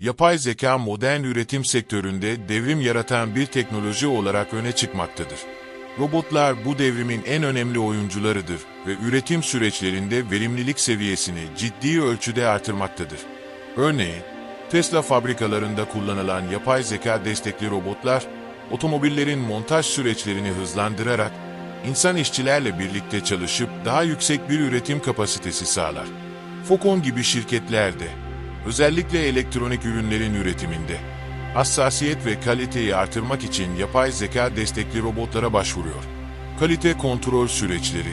Yapay zeka modern üretim sektöründe devrim yaratan bir teknoloji olarak öne çıkmaktadır. Robotlar bu devrimin en önemli oyuncularıdır ve üretim süreçlerinde verimlilik seviyesini ciddi ölçüde artırmaktadır. Örneğin, Tesla fabrikalarında kullanılan yapay zeka destekli robotlar, otomobillerin montaj süreçlerini hızlandırarak, insan işçilerle birlikte çalışıp daha yüksek bir üretim kapasitesi sağlar. Focon gibi şirketler de, özellikle elektronik ürünlerin üretiminde, hassasiyet ve kaliteyi artırmak için yapay zeka destekli robotlara başvuruyor. Kalite kontrol süreçleri,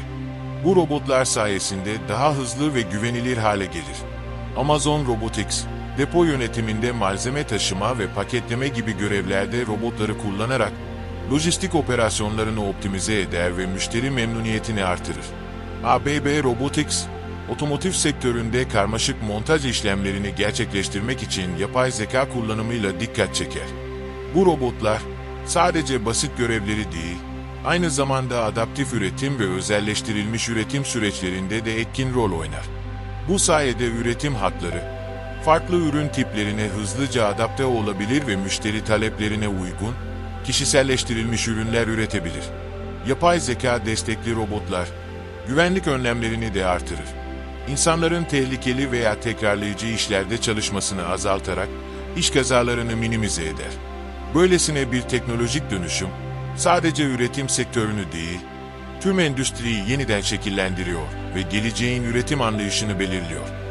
bu robotlar sayesinde daha hızlı ve güvenilir hale gelir. Amazon Robotics, depo yönetiminde malzeme taşıma ve paketleme gibi görevlerde robotları kullanarak lojistik operasyonlarını optimize eder ve müşteri memnuniyetini artırır. ABB Robotics, otomotiv sektöründe karmaşık montaj işlemlerini gerçekleştirmek için yapay zeka kullanımıyla dikkat çeker. Bu robotlar sadece basit görevleri değil, aynı zamanda adaptif üretim ve özelleştirilmiş üretim süreçlerinde de etkin rol oynar. Bu sayede üretim hatları, farklı ürün tiplerine hızlıca adapte olabilir ve müşteri taleplerine uygun, kişiselleştirilmiş ürünler üretebilir. Yapay zeka destekli robotlar, güvenlik önlemlerini de artırır. İnsanların tehlikeli veya tekrarlayıcı işlerde çalışmasını azaltarak iş kazalarını minimize eder. Böylesine bir teknolojik dönüşüm, sadece üretim sektörünü değil, tüm endüstriyi yeniden şekillendiriyor ve geleceğin üretim anlayışını belirliyor.